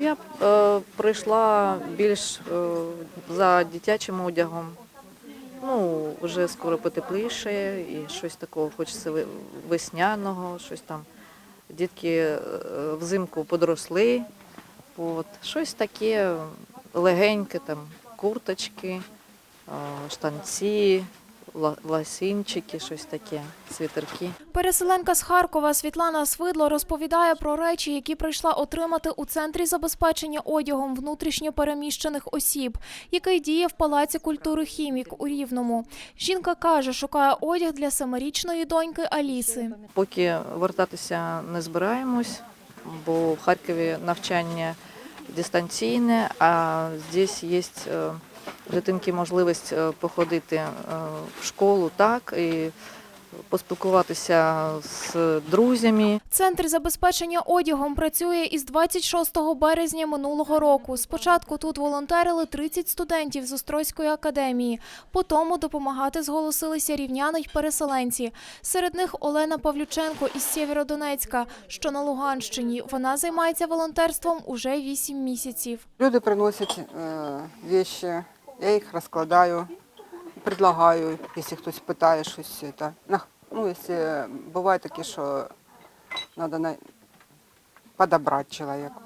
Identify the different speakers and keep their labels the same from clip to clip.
Speaker 1: Я е, прийшла більш е, за дитячим одягом. Ну, вже скоро потепліше і щось такого хочеться весняного, щось там. Дітки е, взимку подросли. От. Щось таке легеньке, там, курточки, е, штанці, ласінчики, щось таке, світерки.
Speaker 2: Переселенка з Харкова Світлана Свидло розповідає про речі, які прийшла отримати у центрі забезпечення одягом внутрішньо переміщених осіб, який діє в Палаці культури Хімік у Рівному. Жінка каже, шукає одяг для семирічної доньки Аліси.
Speaker 1: Поки вертатися не збираємось, бо в Харкові навчання дистанційне, а здесь є е, дитинки можливість е, походити е, в школу так і поспілкуватися з друзями.
Speaker 2: Центр забезпечення одягом працює із 26 березня минулого року. Спочатку тут волонтерили 30 студентів з Острозької академії. По тому допомагати зголосилися рівняни й переселенці. Серед них Олена Павлюченко із Сєвєродонецька, що на Луганщині. Вона займається волонтерством уже 8 місяців.
Speaker 3: Люди приносять е, вещи, я їх розкладаю, предлагаю, якщо хтось питає щось. Та, Ну, якщо буває таке, що треба на... подобрати чоловіка.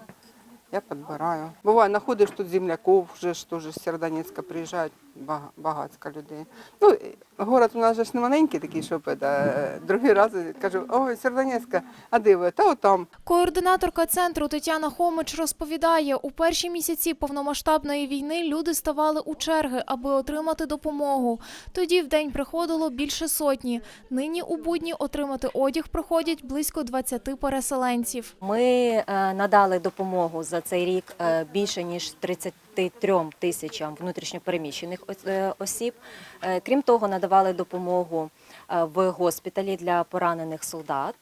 Speaker 3: Я підбираю. Буває, знаходиш тут земляків, вже ж теж з Сєрдонецька приїжджають бага- багатько людей. Ну, город у нас же ж не маленький такий, щоб это, другий раз кажу, ой, Сєрдонецька, а де ви? Та отам.
Speaker 2: Координаторка центру Тетяна Хомич розповідає, у перші місяці повномасштабної війни люди ставали у черги, аби отримати допомогу. Тоді в день приходило більше сотні. Нині у будні отримати одяг приходять близько 20 переселенців.
Speaker 4: Ми е, надали допомогу за цей рік е, більше ніж 33 тисячам внутрішньопереміщених ос- е, осіб. Е, Крім того, надавали допомогу е, в госпіталі для поранених солдат.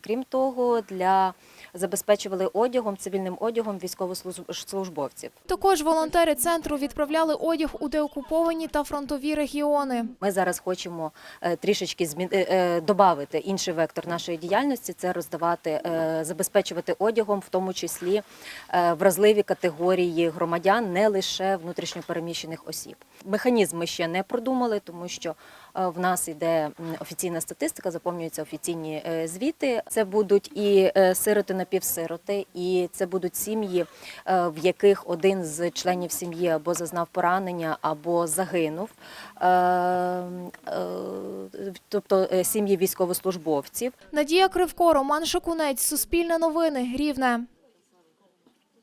Speaker 4: Крім того, для забезпечували одягом, цивільним одягом військовослужбовців.
Speaker 2: Також волонтери центру відправляли одяг у деокуповані та фронтові регіони.
Speaker 4: Ми зараз хочемо трішечки змін... додати інший вектор нашої діяльності це роздавати, забезпечувати одягом, в тому числі вразливі категорії громадян, не лише внутрішньопереміщених осіб. Механізм ми ще не продумали, тому що е, в нас іде м, офіційна статистика, заповнюються офіційні е, звіти. Це будуть і е, сироти напівсироти, і це будуть сім'ї, в яких один з членів сім'ї або зазнав поранення, або загинув. Тобто сім'ї військовослужбовців.
Speaker 2: Надія Кривко, Роман Шакунець, Суспільне новини, Рівне.